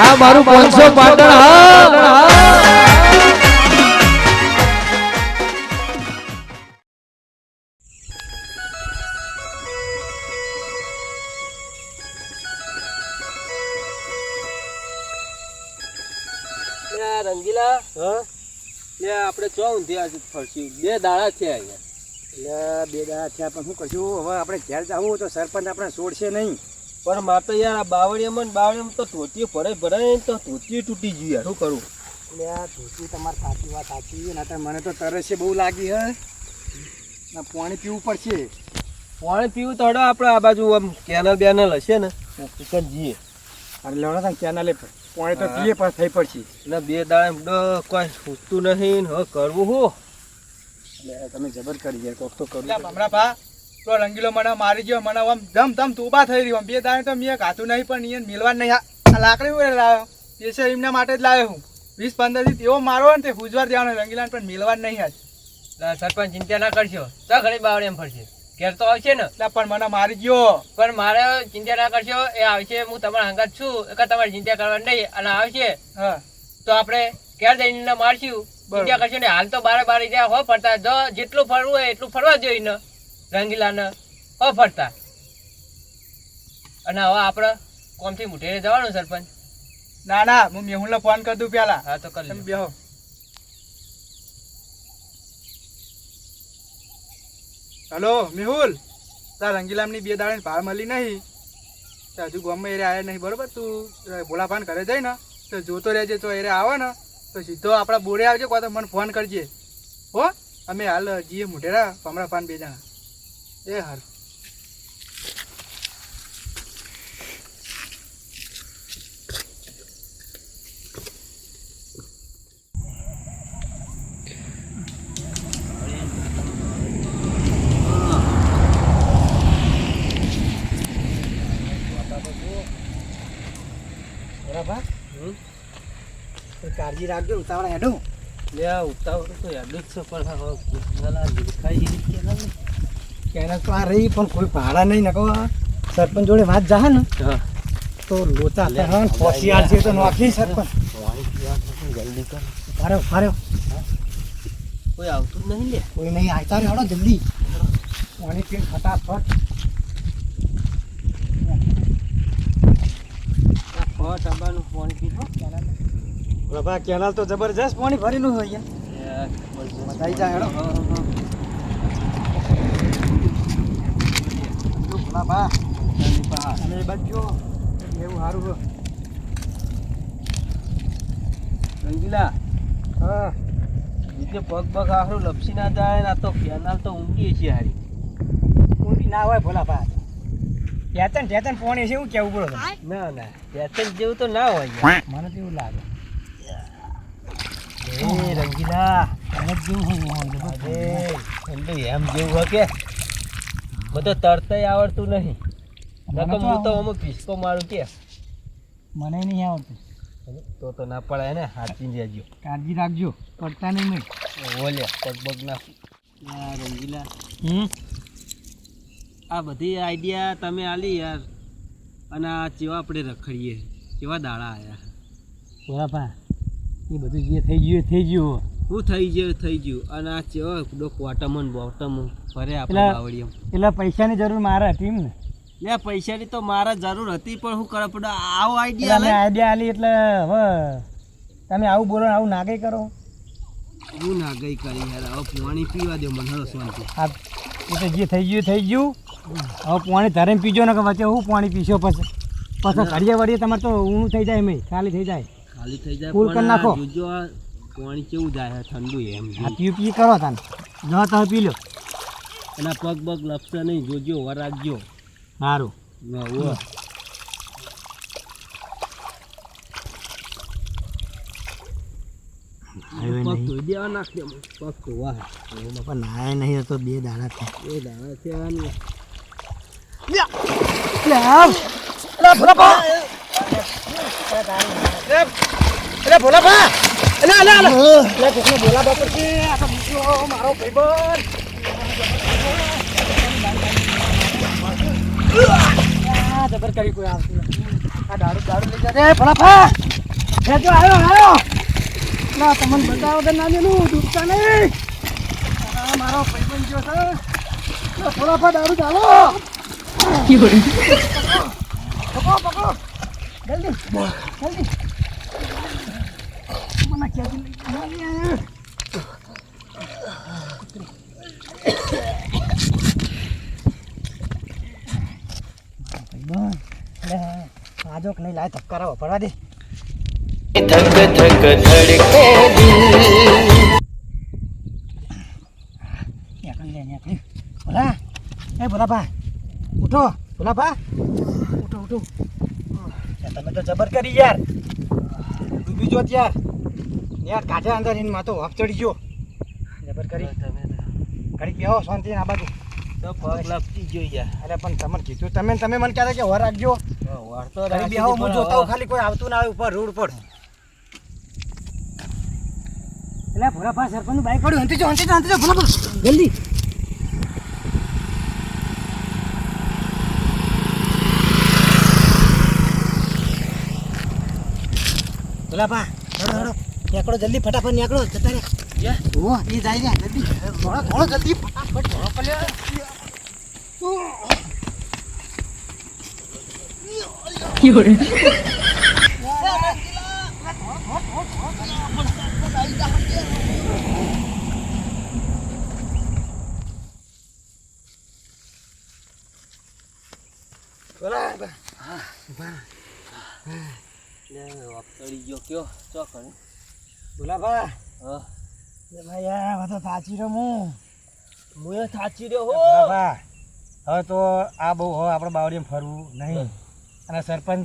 આ મારું પાંચસો પાટણ હા રંગીલા હા? લે આપણે ચો ઊંધી આજે ફરશું? બે દાડા અહીંયા. એટલે બે દાડા થયા પણ શું કરશું? હવે આપણે ઘેર જવું તો સરપંચ આપણે છોડશે નહીં. પણ મારે તો યાર આ બાવળિયામાં ને બાવળિયામાં તો ધોતી ભરાય ભરાય ને તો ધોતી તૂટી ગઈ યાર શું કરું? એટલે આ ધોતી તમારી સાચી વાત સાચી ને મને તો તરસે બહુ લાગી હે. ના પાણી પીવું પડશે. પાણી પીવું તો હડો આપણે આ બાજુ આમ કેનલ બેનલ હશે ને ઉપર જઈએ. અને લેવડો તમે કેનલે પાણી તો પીએ પણ થઈ પડશે. ને બે દાડા કોઈ સૂચતું નહીં ને હવે કરવું હું. એટલે તમે જબર કરી જાય કોક તો કરું હમણાં ભા તો રંગીલો મને મારી ગયો મને આમ ધમ ધમ તુબા થઈ રહ્યો. બે દાણે તો મેં ગાતું નહીં પણ અહીંયા મિલવા નહીં. આ લાકડી હું લાવ્યો એ છે એમના માટે જ લાવ્યો હું. વીસ પંદરથી એવો મારો ને તે ગુજવાર દેવાનો રંગીલાને પણ મિલવા નહીં આજ. સરપંચ ચિંતા ના કરશો. તો ઘણી બાવડે એમ ફરશે. ઘેર તો આવશે ને. પણ મને મારી ગયો. પણ મારે ચિંતા ના કરશો એ આવશે હું તમારા હંગાત છું. એટલે તમારે ચિંતા કરવાની નહીં અને આવશે. હા. તો આપણે ઘેર જઈને એને મારશું. ચિંતા કરશો ને હાલ તો બારે બારે જ્યાં હો ફરતા જો જેટલું ફરવું હોય એટલું ફરવા જોઈએ ને. રંગીલાને અફરતા. ફરતા અને હવે આપણે કોમથી મુઠેરે જવાનું સરપંચ? ના ના હું મેહુલને ફોન કરી દઉં પેલા હા તો કરી બેહો. હલો મેહુલ? તાર રંગીલામની બે દાડાની ભાવ મળી નહીં. તો હજુ ગામમાં એરે આવ્યા નહીં બરોબર? તું ભોલાભાન ઘરે જઈ ને તો જોતો રહેજે તો એરે આવે ને તો સીધો આપણા બોરે આવજે કોઈ તો મને ફોન કરજે. હો અમે હાલ જઈએ મોઢેરા પમરા પાન બે જણા. એ હાર? કાળજી રાખજો ઉતાવળ હેડો. લે ઉતાવળ તો હેડો જ છે પણ હવે કેનલ આ કેનલ તો આ રહી પણ કોઈ ભાડા નહીં નકો સરપંચ જોડે વાત જાહે ને તો લોચા ને હોશિયાર છે તો નોખી સરપંચ. જલ્દી કર. ફાર્યો ફાર્યો કોઈ આવતું નહીં લે. કોઈ નહીં આવતા રહેડો જલ્દી. પાણી પીને ફટાફટ. કેનાલ તો જબરજસ્ત પાણી ભરેલું હોય બધાઈ જાય એવું સારું. રંગીલા હા. પગ પગ આખરું લપસી ના જાય ને આ તો કેનાલ તો ઊંઘી છે હારી. ઊંઘી ના હોય ભોલા બા ચેતન ચેતન પોણી છે એવું કેવું પડે ના ના. ચેતન જેવું તો ના હોય મને તો એવું લાગે. એ રંગીલા. મને જ જેવું હોય અરે એમ જેવું હોય કે. બધો તરતય આવડતું નહીં. નકમ તો હું તો. અમુક પિસ્કો મારું કે. મને નહીં આવડતું. તો તો ના પડાય ને હાચી જજો કાળજી રાખજો પડતા નહીં મેં. ઓલે પગ પગ ના. રંગીલા. હમ? આ બધી આઈડિયા તમે આલી યાર. અને આ જેવા આપણે રખડીએ. કેવા દાડા આવ્યા બરાબર એ બધું જે થઈ ગયું એ થઈ ગયું હું થઈ ગયું થઈ ગયું. અને આ કેવા ડો ક્વાટમન બોટમ ફરે આપણે પેલા- એટલે પૈસાની જરૂર મારે હતી ને? લે પૈસાની તો મારે જરૂર હતી પણ હું કરે પડે આવો આઈડિયા લે આઈડિયા આલી એટલે હવે તમે આવું બોલો આવું ના કંઈ કરો. હું નાગઈ કરી યાર હવે પાણી પીવા દો મને હળો શાંતિ. આ એટલે જે થઈ ગયું થઈ ગયું. હવે પાણી ધરીને પીજો ને કે વચ્ચે હું પાણી પીશો પછી. પછી ઘડીએ વળીએ તમારે તો ઊણું થઈ જાય મેં ખાલી થઈ જાય. ખાલી થઈ જાય ફૂલ કરી નાખો. જોજો આ પાણી કેવું જાય ઠંડુ એમ આ પી પી કરો તને. જો તમે પી લો. એના પગ પગ લપસે નહીં જોજો વાર રાખજો. સારું ના ઓ હવે પગ નહીં. ધોઈ દેવા નાખ દે પગ ધોવા એ બાપા નાય નહીં તો બે દાડા થાય એ દાડા છે આની લે આવ અરે ભોલા બા અરે ભોલા બા અલે અલે અલે લે કોકને ભોલા બા પર આ તો મૂકલો મારો ભાઈબંધ આ જબર કરી કોઈ આવતું નથી આ દારૂ દારૂ લઈ જશે ફળાફા એ જો આવ્યો આવ્યો ના તમને બતાવો તો ના દેલું ડૂબતા નહીં આ મારો ભાઈબંધ જો છે ના, ફળાફા દારૂ ચાલો પકડો પકડો જલ્દી જલ્દી મને ખેંચી લઈ જાય. ભાઈબંધ અરે આજો નહીં લાય ધબકારા વપરવા દે ધક નીકળી ભલા એ ભલાભા ઉઠો ભલાભા ઉઠો ઉઠો તમે તો જબર કરી યાર ડૂબી જો યાર યાર કાઢ્યા અંદર એને માં તો વાપ ચડી ગયો. જબર કરી. ઘડી બેહો શાંતિ આ બાજુ. તો પગ લપટી ગયો યાર. અરે પણ તમને કીધું તમે તમે મને કહેતા કે વર રાખજો. વાળતો ઘડી બેહો હું જોતા હોઉં ખાલી કોઈ આવતું ના આવે ઉપર રોડ પર. એટલે ભોરા પા સરપંચ બાઈક પડ્યું. હંતી જો હંતી જો હંતી જો ભોલા જલ્દી. ભોલા પા હડો હેડો નીકળો જલ્દી ફટાફટ નીકળો જતા રે ઓ એ જાય રે જલ્દી. થોડો થોડો જલ્દી ફટાફટ થોડો પલ્યો ભોલા પા વાપતળી ગયો કયો? ચો હા. ભાઈ યાર હવે તો સાચી રહ્યો હું. થાચી રહ્યો હો. હવે તો આ બહુ હવે આપણે બાવળીમાં ફરવું નહીં. અને સરપંચ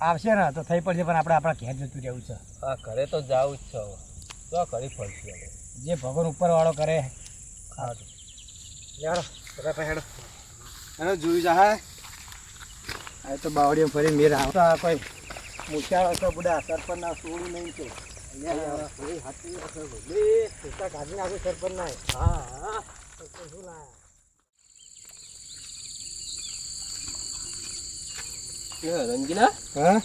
આવશે ને તો થઈ પડશે પણ આપણે આપણા ઘેર જતું રહેવું છે. હા ઘરે તો જાવું જ છે ચો કરી હવે. જે ભગવાન ઉપર વાળો કરે યાર બધા હેડો. હેડો જોયું જા હા. તો બાવળીમાં ફરી મેર આવતા કોઈ મૂછાળો તો બુડા સરપંચ ના સોડું નહીં તો કાઢી નાખું સરપંચ ના હા? હા શું લાયા રંગીલા હા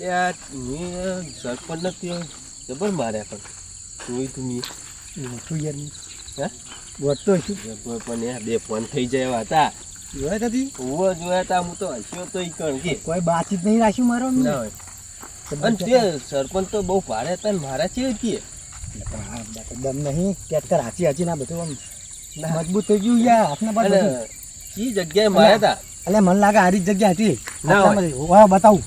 એ મેં સરપંચ નથી જબર માર્યા પણ જોઈ તું મેં? યાર હે? જબર પણ યાર બે ફોન થઈ જાય એવા હતા. જોયા નથી? હોવા જોયા તા હું તો હસ્યો તો કણ કોઈ બાતચીત નહીં રાખ્યું મારો ના હોય. અને તે સરપંચ તો બહુ ભારે હતા ને મારા છે કે. દમ નહીં. ટ્રેક્ટર હાચી હાચી ના બધું આમ મજબૂત થઈ ગયું યાર હાથના પર અને જગ્યાએ માર્યા હતા? એટલે મને લાગે આરી જગ્યા હતી. ના. બતાવું.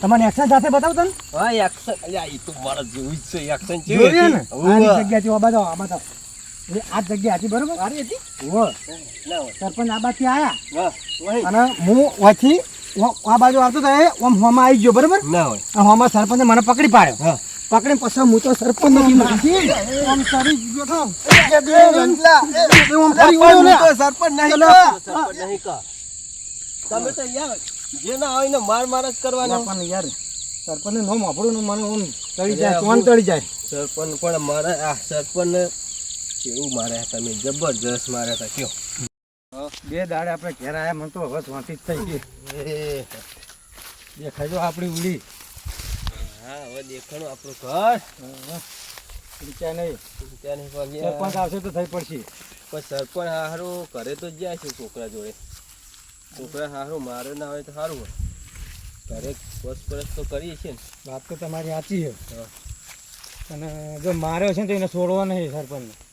તમને એક્શન સાથે બતાવું તને? હા એક્શન અલ્યા ઈ તો મારા જેવું જ છે એક્શન છે. જોયું ને? આની જગ્યા થી બતાવો આ બતાવો આ જગ્યા હતી બરોબર? આરી હતી? ઓ સરપંચ આ બાજુથી આયા. અને હું વાંચી આ બાજુ આવતો તો એ આમ હોમાં આવી ગયો બરોબર? ના હોય. આ હોમાં સરપંચે મને પકડી પાડ્યો. પકડી પછી હું તો સરપંચ નથી મારી આમ સરી ગયો તો. એ બે રંગલા, એ બે ફરી વળ્યો ને. સરપંચ નહીં ચલો. સરપંચ નહીં કા. તમે તો યાર જે ના હોય ને માર માર જ કરવાનો. પણ યાર સરપંચ નો માપડું ને મને ઓમ તળી જાય કોણ તળી જાય. સરપંચ પણ મારે આ સરપંચ કેવું માર્યા તમે જબરજસ્ત માર્યા હતા કયો. બે દાડે આપણે ઘેર આવ્યા મને તો હવે શાંતિ જ થઈ ગઈ. દેખાય જો આપણી ઉડી. હા હવે દેખાણું આપણું ઘર. વિચાર નહીં. ત્યાં નહીં સરપંચ આવશે તો થઈ પડશે. પણ સરપંચ હારું ઘરે તો જાય છે છોકરા જોડે. છોકરા હારું મારે ના હોય તો સારું હોય. ઘરે વસપરસ તો કરીએ છીએ ને. વાત તો તમારી સાચી છે. હા. અને જો માર્યો છે ને તો એને છોડવા નહીં સરપંચને. આ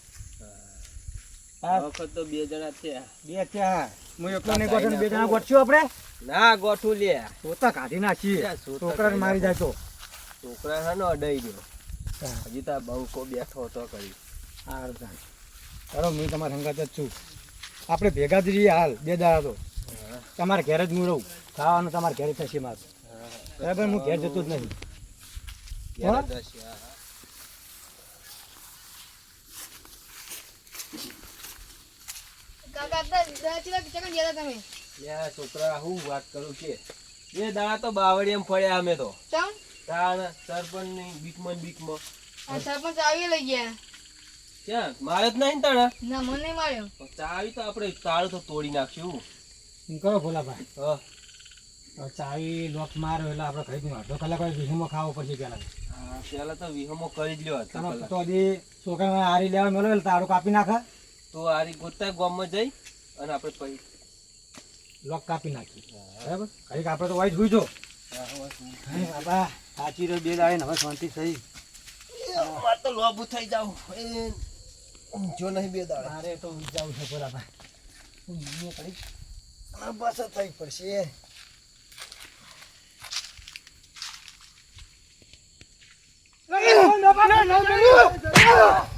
વખત તો બે જણા છે બે ચા હું. એકલો નહીં ગોઠો બે જણા ગોઠશું આપણે? ના ગોઠું લે. પોતા કાઢી નાખીએ. છોકરાને મારી જાય તો છોકરા હા નો અડાઈ ગયો. હજી તો બહુ બંકો બેઠો હતો કરી સારું ચાલો હું તમારા સંગાત જ છું. આપણે ભેગા જ રહીએ હાલ બે દાડા તો. તમારે ઘેર જ હું રહું. ખાવાનું તમારે ઘેર થશે મારે. બરાબર હું ઘેર જતો જ નહીં. હા, હા. કાકા દા ચીલા ચકન ગયા તમે લે આ છોકરા હું વાત કરું કે બે દાડા તો બાવળીએમ ફળ્યા અમે તો. સરપંચની બીકમાં. બીકમાં સરપંચ આવી લઈ ગયા. ક્યાં? મારે જ નહીં તાણા? ના મને માર્યો. ચાવી તો આપણે તાળ તો તોડી નાખશું. હું કરો ભોલાભાઈ હા. ચાવી લોક મારો એટલે આપણે ખરીદી અડધો કલાક વિહમો વિહીમાં ખાવો પડશે પેલા હા, પેલા તો વિહમો કરી જ લ્યો તો છોકરાને હારી લેવા મેળવે તાળું તારું કાપી નાખે. તો આરી ગોતા ગામમાં જઈ અને આપણે પછી લોક કાપી નાખી બરાબર કંઈક આપણે તો વાઈટ ગુજો બાબા સાચી રહ્યો બે દાડે હવે શાંતિ થઈ મારે તો લોબુ થઈ જાવ જો નહીં બે દાડા મારે તો જાવ છે બરાબર ઊંઘીએ કરી આ બસ થઈ પડશે No, no, no, no, no, no, એ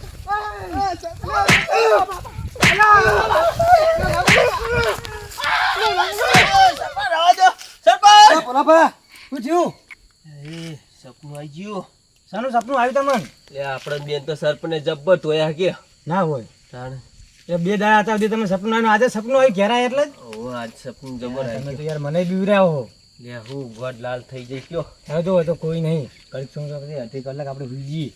સપનું આવી ગયું શાનું સપનું આવ્યું તમને આપણે બેન તો સરપંચને જબ્બર ધોયા કે ના હોય તાણે એ બે દાડા હતા સુધી તમે સપનું આવ્યું આજે સપનું આવ્યું ઘેરા એટલે જ ઓ આજ સપનું જબર તમે તો યાર મને બીવર્યા હો લે હું ગોડ લાલ થઈ જઈ ગયો હવે તો કોઈ નહીં ઘડીક શું કલાક આપણે હુઈ જઈએ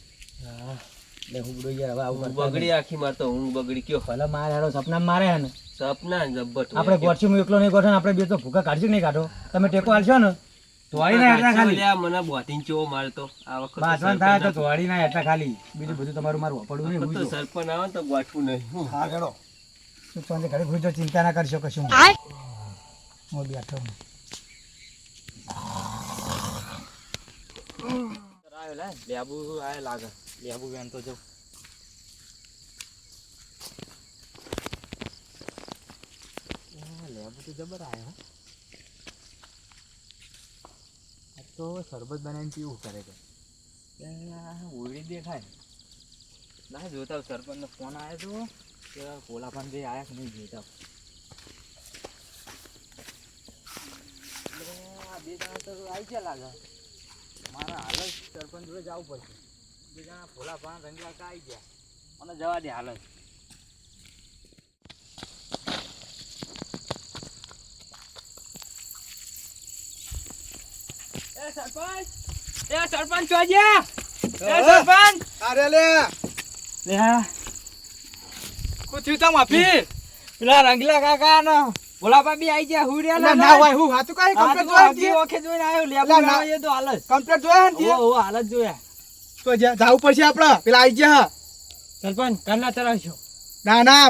હું બધું યાર હવે આવું બગડી આખી માર તો ઊંઘ બગડી ગયો. ભલે મારે હેડો સપના મારે હે ને. સપના જબ્બર આપણે ગયો. હું એકલો નહીં ગોઠો આપણે બે તો ભૂકા કાઢશું નહીં કાઢો? તમે ટેકો હાલશો ને? ધોવાડી ના હેઠા ખાલી. લ્યા, મને બોધીને ચેવો મારતો આ વખત તો થાય તો સરપંચ ના હેઠા ખાલી. બીજું બધું તમારું મારું પડવું નહીં આ તો સરપંચ આવે તો ગોઠવું નહીં. હા હેડો શું શાંતિ ઘડી હુઈ ચિંતા ના કરશો કશું? હું બેઠો હું. લાગે. લેબુ બેન તો જવું લેબુ તો જબર આવ્યો આ તો શરબત બનાવીને પીવું કરે છે. ઓળી દેખાય. ના જોતા સરપંચનો ફોન આવ્યો તો કે કોલા પણ જે આયા કે નહીં જોતા આ બે જણા તો આવી ગયા લાગે. મારા હાલ સરપંચ જોડે જવું પડશે. બે જણા ભોલા પાન રંગલા આવી ગયા. મને જવા દે હાલ. એ સરપંચ! એ સરપંચ જોજે એ સરપંચ! અરે લે. લે હા. શું માફી. પેલા રંગલા કાકા નો ભોલા બી આવી ગયા હુડિયા ના ના હોય હું હાચું કાંઈ કમ્પ્લેટ જોયા ઓકે જોઈને આવ્યો. તો હાલ જ. જોયા ને ઓ ઓ હાલ જ જોયા. તો જા- પડશે પેલા ગયા. સરપંચ ચલાવશો. ના ના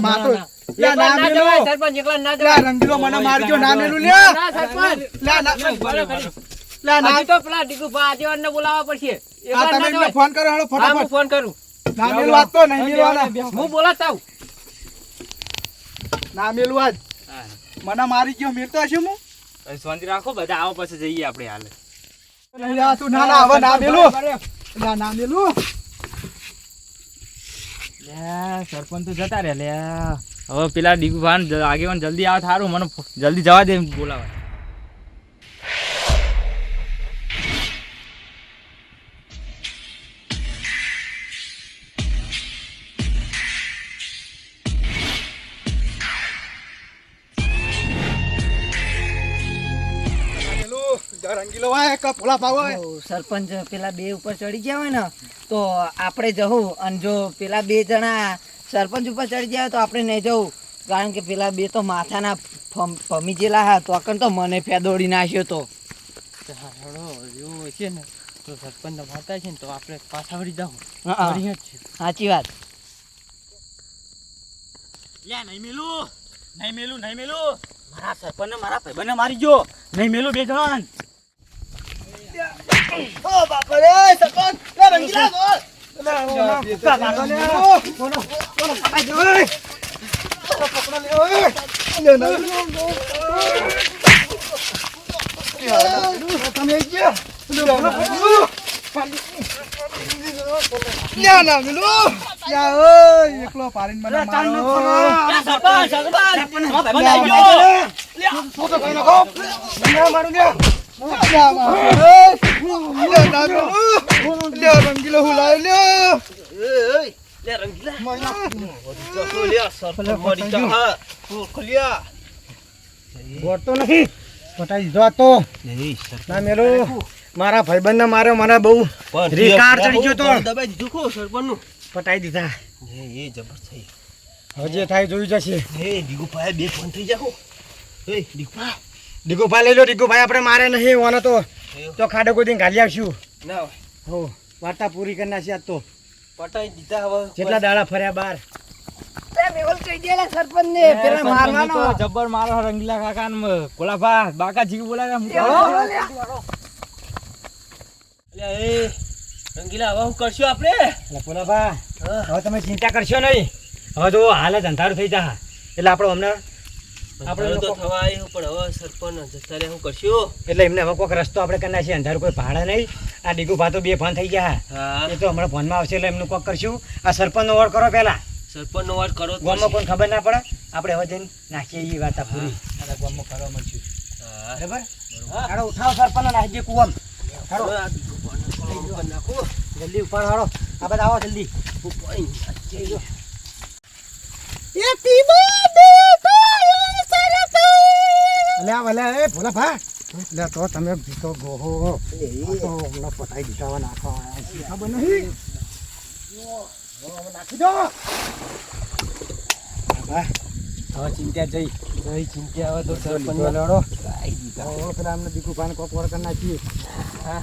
સરપંચ એકલા ના જવાય રંગીલો મને મારજો ના મેલું. લે સરપંચ. લે ના. બરાબર કરી. લે ના. તો પેલા ડીકુ પા આગેવાનને બોલાવવા પડશે. આ તમે ના એમને જવાય. ફોન કરો હેડો હા, હું ફોન કરું. ના મેલું આજ તો નહીં મેલવાના હું બોલાતા આવું. ના મેલું આજ મને મારી ગયો મેલતો હશે હું? શાંતિ રાખો બધા આવો પછી જઈએ આપણે હાલ. ના ના હવે ના મેલું. ના ના મેલું સરપંચ તો જતા રહ્યા લે. હવે પેલા ડીગુભાન આગેવાન જલ્દી આવે થારું મને જલ્દી જવા દે બોલાવા. જા રંગીલો હોય કે પોલા પાવ હોય? સરપંચ પેલા બે ઉપર ચડી ગયા હોય ને તો આપણે જવું. અને જો પેલા બે જણા સરપંચ ઉપર ચડી ગયા તો આપણે નહીં જવું. કારણ કે પેલા બે તો માથાના ફમી જેલા હા તો અકન તો મને ફેદોડી નાખ્યો તો. એવું છે ને તો સરપંચ માતા છે ને તો આપણે પાછા વળી જાવ. સાચી વાત. નહીં મેલું. નહીં મેલું નહીં મેલું. મારા સરપંચ ને મારા ભાઈબંધને મારી ગયો નહીં મેલું બે જણ ના ના મેલું યા ઓય એકલો પાડીને મને મારો મારા મારું મારું રંગીલો હું લાવ્યો લે પટાઈ દીધો તો ના મેલું મારા ભાઈબંધ ને માર્યો મને બહુ ચડી ગયો તો દબાઈ દીધું પટાઈ દીધા એ જબર થઈ હવે જે થાય જોયું જશે એ દીગુ બે ફોન થઈ જાઓ એ ડીગુભાઈ લઈ લો ડીગુભાઈ આપણે મારે નહીં ઓને તો તો ખાડો કોઈ ઘાલી આવશું. ના હો વાર્તા પૂરી કરી નાખી આજ તો. પટાઈ દીધા હવે. કેટલા દાડા ફર્યા બાર. મેહુલ કહી દેલા સરપંચ ને પેલા મારવાનો. જબ્બર મારો રંગીલા કાકા ને કોલાભા બાકા જીવ બોલાવ્યા અલ્યા એ રંગીલા હવે હું કરશું આપણે? હવે તમે ચિંતા કરશો નહીં. હવે તો હાલ જ અંધારું થઈ જા. એટલે આપણે અમને આપણે આપણે તો થવા આવ્યું પણ હવે સરપંચ જતા હું કરશું? એટલે એમને હવે કોઈક રસ્તો આપણે કરી નાખીએ અંધારું કોઈ ભાડા નહીં. આ ડીગુભા તો બે ફોન થઈ ગયા એ તો હમણાં ફોનમાં આવશે એટલે એમનું કોક કરશું. આ સરપંચનો ઓર કરો પહેલા. સરપંચ નો વાત કરો ગામમાં. કોઈ ખબર ના પડે. આપણે હવે જઈને નાખીએ એ વાત પૂરી. અને ગામમાં કરવા મળશું. બરાબર? હાડો ઉઠાવો સરપંચ નાખીએ કુવમ હાડો. જલ્દી ઉપર હાડો આ બધા આવો જલ્દી. ભલે એ ભોલા ભા તો તમે ભીતો ગોહો. તો હમણાં પટાઈ દીધા નાખવા આવ્યા ખબર નહીં? નાખી દો. હવે ચિંતા જઈ. જય ચિંતા આવે તો સરપંચ લડો પેલા અમને દીકુ ભાઈને કોક વાર કરી નાખીએ. હા.